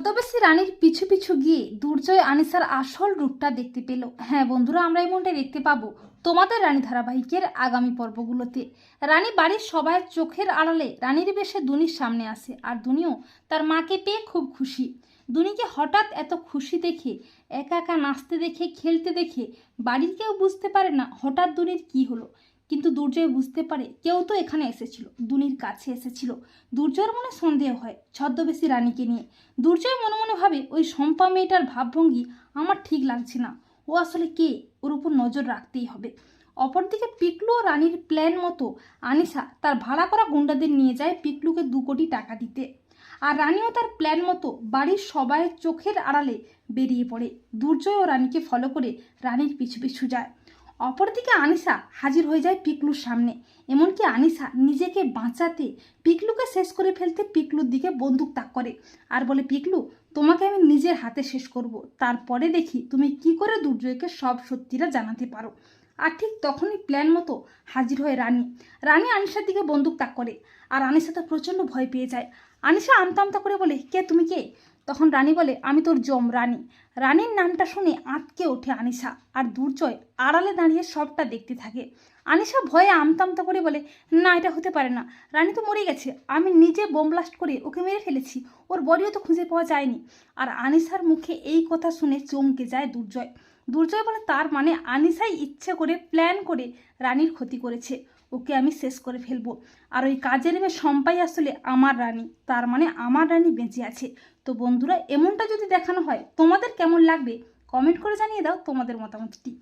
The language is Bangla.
ছদ্মবেশী রানীর পিছু পিছু গিয়ে দুর্জয় আনিসার আসল রূপটা দেখতে পেল। হ্যাঁ বন্ধুরা, আমরা এই এমনটাই দেখতে পাবো তোমাদের রানী ধারাবাহিকের আগামী পর্বগুলোতে। রানী বাড়ির সবাই চোখের আড়ালে রানীর বেশে দুনির সামনে আসে আর দুনিও তার মাকে পেয়ে খুব খুশি। দুনিকে হঠাৎ এত খুশি দেখে, একা একা নাচতে দেখে, খেলতে দেখে বাড়ির কেউ বুঝতে পারে না হঠাৎ দুনির কি হলো। কিন্তু দুর্জয় বুঝতে পারে কেউ তো এখানে এসেছিল, দুনির কাছে এসেছিল। দুর্জয়ের মনে সন্দেহ হয় ছদ্মবেশী রানীকে নিয়ে। দুর্জয় মনে মনে ভাবে, ওই শম্পা মেয়েটার ভাবভঙ্গি আমার ঠিক লাগছে না। ও আসলে কে? ওর উপর নজর রাখতেই হবে। অপরদিকে পিকলু ও রানীর প্ল্যান মতো আনিসা তার ভাড়া করা গুন্ডাদের নিয়ে যায় পিকলুকে দু কোটি টাকা দিতে। আর রানীও তার প্ল্যান মতো বাড়ির সবাই চোখের আড়ালে বেরিয়ে পড়ে। দুর্জয় ও রানীকে ফলো করে রানীর পিছু পিছু যায়। অপরদিকে আনিসা হাজির হয়ে যায় পিকলুর সামনে। এমনকি আনিসা নিজেকে বাঁচাতে পিকলুকে শেষ করে ফেলতে পিকলুর দিকে বন্দুক তাক করে আর বলে, পিকলু, তোমাকে আমি নিজের হাতে শেষ করব। তারপরে দেখি তুমি কি করে দুর্জয়কে সব সত্যিরা জানাতে পারো। আর ঠিক তখনই প্ল্যান মতো হাজির হয়ে রানী। রানী আনিসার দিকে বন্দুক তাক করে আর আনিসা তো প্রচণ্ড ভয় পেয়ে যায়। আনিসা আমতা আমতা করে বলে, কে তুমি কে? তখন রানী বলে, আমি তোর জম রানী। রানীর নামটা শুনে আঁতকে ওঠে আনিসা আর দুর্জয় আড়ালে দাঁড়িয়ে সবটা দেখতে থাকে। আনিসা ভয়ে আমতা আমতা করে বলে, না, এটা হতে পারে না। রানী তো মরে গেছে। আমি নিজে বোম ব্লাস্ট করে ওকে মেরে ফেলেছি। ওর বডিও তো খুঁজে পাওয়া যায়নি। আর আনিসার মুখে এই কথা শুনে চমকে যায় দুর্জয়। দুর্জয় বলে তার মানে আনিসাই ইচ্ছে করে প্ল্যান করে রানীর ক্ষতি করেছে। ওকে আমি শেষ করে ফেলব। আর ওই কাজের মেয়ে সম্পাই আসলে আমার রানী। তার মানে আমার রানী বেঁচে আছে। তো বন্ধুরা, এমনটা যদি দেখানো হয়, তোমাদের কেমন লাগবে? কমেন্ট করে জানিয়ে দাও তোমাদের মতামতটি।